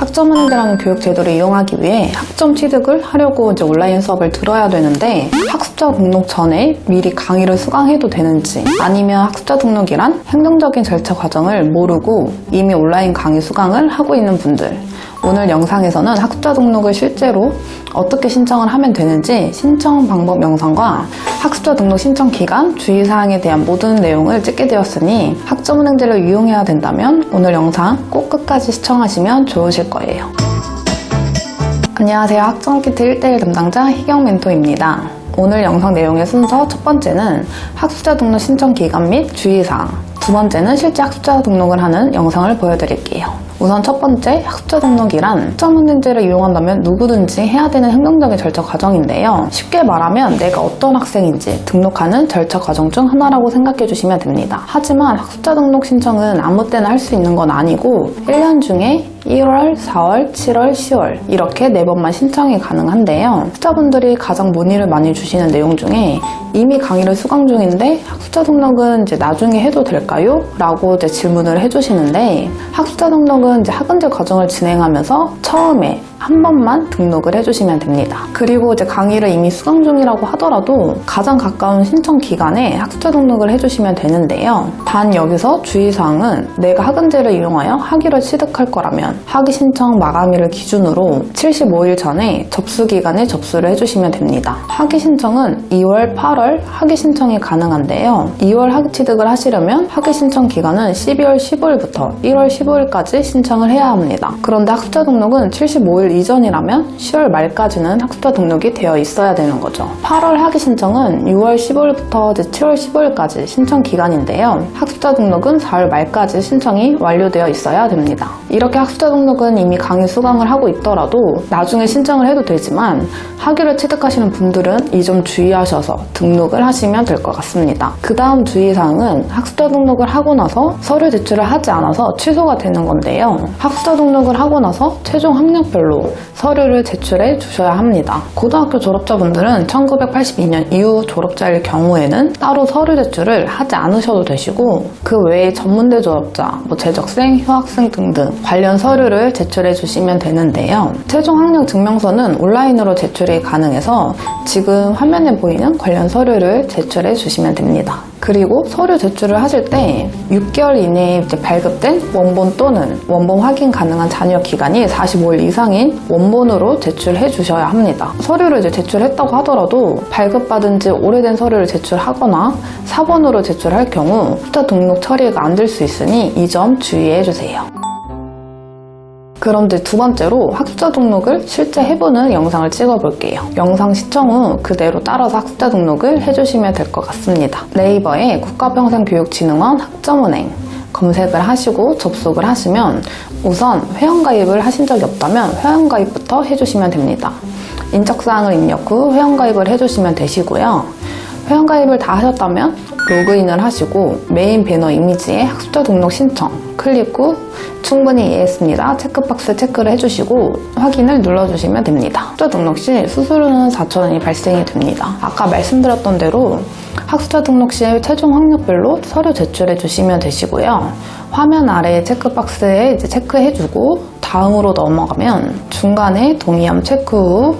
학점은행이라는 교육 제도를 이용하기 위해 학점 취득을 하려고 이제 온라인 수업을 들어야 되는데 학습자 등록 전에 미리 강의를 수강해도 되는지 아니면 학습자 등록이란 행정적인 절차 과정을 모르고 이미 온라인 강의 수강을 하고 있는 분들. 오늘 영상에서는 학습자 등록을 실제로 어떻게 신청을 하면 되는지 신청 방법 영상과 학습자 등록 신청 기간, 주의사항에 대한 모든 내용을 찍게 되었으니 학점은행제를 이용해야 된다면 오늘 영상 꼭 끝까지 시청하시면 좋으실 거예요. 안녕하세요. 학점키트 1대1 담당자 희경 멘토입니다. 오늘 영상 내용의 순서 첫 번째는 학습자 등록 신청 기간 및 주의사항 두 번째는 실제 학습자 등록을 하는 영상을 보여드릴게요. 우선 첫 번째 학습자 등록이란 학점은행제를 이용한다면 누구든지 해야 되는 행정적인 절차 과정인데요. 쉽게 말하면 내가 어떤 학생인지 등록하는 절차 과정 중 하나라고 생각해 주시면 됩니다. 하지만 학습자 등록 신청은 아무 때나 할 수 있는 건 아니고 1년 중에 1월, 4월, 7월, 10월 이렇게 네 번만 신청이 가능한데요. 학자분들이 가장 문의를 많이 주시는 내용 중에 이미 강의를 수강 중인데 학습자 등록은 이제 나중에 해도 될까요? 라고 이제 질문을 해주시는데 학습자 등록은 이제 학은제 과정을 진행하면서 처음에 한 번만 등록을 해주시면 됩니다. 그리고 이제 강의를 이미 수강 중이라고 하더라도 가장 가까운 신청 기간에 학습자 등록을 해주시면 되는데요. 단 여기서 주의사항은 내가 학은제를 이용하여 학위를 취득할 거라면 학위 신청 마감일을 기준으로 75일 전에 접수 기간에 접수를 해주시면 됩니다. 학위 신청은 2월, 8월 학위 신청이 가능한데요. 2월 학위 취득을 하시려면 학위 신청 기간은 12월 15일부터 1월 15일까지 신청을 해야 합니다. 그런데 학습자 등록은 75일 이전이라면 10월 말까지는 학습자 등록이 되어 있어야 되는 거죠. 8월 학위 신청은 6월 15일부터 7월 15일까지 신청 기간인데요. 학습자 등록은 4월 말까지 신청이 완료되어 있어야 됩니다. 이렇게 학습자 등록은 이미 강의 수강을 하고 있더라도 나중에 신청을 해도 되지만 학위를 취득하시는 분들은 이 점 주의하셔서 등록을 하시면 될 것 같습니다. 그 다음 주의사항은 학습자 등록을 하고 나서 서류 제출을 하지 않아서 취소가 되는 건데요. 학습자 등록을 하고 나서 최종 학력별로 서류를 제출해 주셔야 합니다. 고등학교 졸업자분들은 1982년 이후 졸업자일 경우에는 따로 서류 제출을 하지 않으셔도 되시고 그 외에 전문대 졸업자, 뭐 재적생, 휴학생 등등 관련 서류를 제출해 주시면 되는데요. 최종 학력 증명서는 온라인으로 제출이 가능해서 지금 화면에 보이는 관련 서류를 제출해 주시면 됩니다. 그리고 서류 제출을 하실 때 6개월 이내에 발급된 원본 또는 원본 확인 가능한 잔여 기간이 45일 이상인 원본으로 제출해 주셔야 합니다. 서류를 이제 제출했다고 하더라도 발급받은 지 오래된 서류를 제출하거나 사본으로 제출할 경우 숫자 등록 처리가 안 될 수 있으니 이 점 주의해 주세요. 그런데 두 번째로 학습자 등록을 실제 해보는 영상을 찍어볼게요. 영상 시청 후 그대로 따라서 학습자 등록을 해주시면 될 것 같습니다. 네이버에 국가평생교육진흥원 학점은행 검색을 하시고 접속을 하시면 우선 회원가입을 하신 적이 없다면 회원가입부터 해주시면 됩니다. 인적사항을 입력 후 회원가입을 해주시면 되시고요. 회원가입을 다 하셨다면 로그인을 하시고 메인 배너 이미지에 학습자 등록 신청 클릭 후 충분히 이해했습니다. 체크박스 체크를 해주시고 확인을 눌러주시면 됩니다. 학습자 등록 시 수수료는 4,000원이 발생이 됩니다. 아까 말씀드렸던 대로 학습자 등록 시 최종 학력별로 서류 제출해 주시면 되시고요. 화면 아래 체크박스에 이제 체크해주고 다음으로 넘어가면 중간에 동의함 체크 후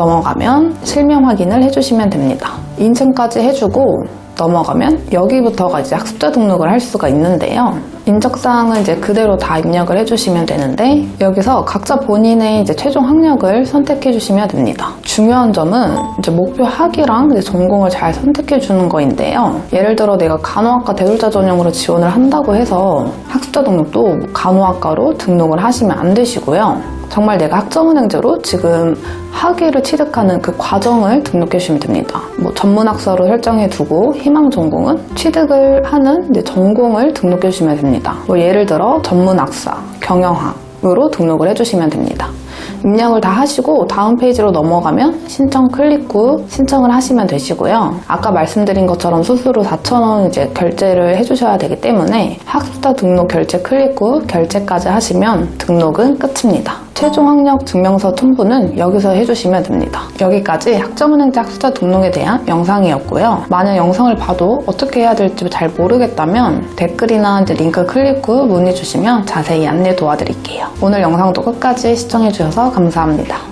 넘어가면 실명 확인을 해주시면 됩니다. 인증까지 해주고 넘어가면 여기부터가 이제 학습자 등록을 할 수가 있는데요. 인적사항은 이제 그대로 다 입력을 해주시면 되는데 여기서 각자 본인의 이제 최종 학력을 선택해 주시면 됩니다. 중요한 점은 이제 목표 학위랑 이제 전공을 잘 선택해 주는 거인데요. 예를 들어 내가 간호학과 대졸자 전형으로 지원을 한다고 해서 학습자 등록도 간호학과로 등록을 하시면 안 되시고요. 정말 내가 학점은행제로 지금 학위를 취득하는 그 과정을 등록해 주시면 됩니다. 뭐 전문학사로 설정해 두고 희망 전공은 취득을 하는 전공을 등록해 주시면 됩니다. 뭐 예를 들어 전문학사, 경영학으로 등록을 해주시면 됩니다. 입력을 다 하시고 다음 페이지로 넘어가면 신청 클릭 후 신청을 하시면 되시고요. 아까 말씀드린 것처럼 수수료 4,000원 이제 결제를 해주셔야 되기 때문에 학습자 등록 결제 클릭 후 결제까지 하시면 등록은 끝입니다. 최종 학력 증명서 첨부는 여기서 해주시면 됩니다. 여기까지 학점은행자 학습자 등록에 대한 영상이었고요. 만약 영상을 봐도 어떻게 해야 될지 잘 모르겠다면 댓글이나 링크 클릭 후 문의 주시면 자세히 안내 도와드릴게요. 오늘 영상도 끝까지 시청해주셔서 감사합니다.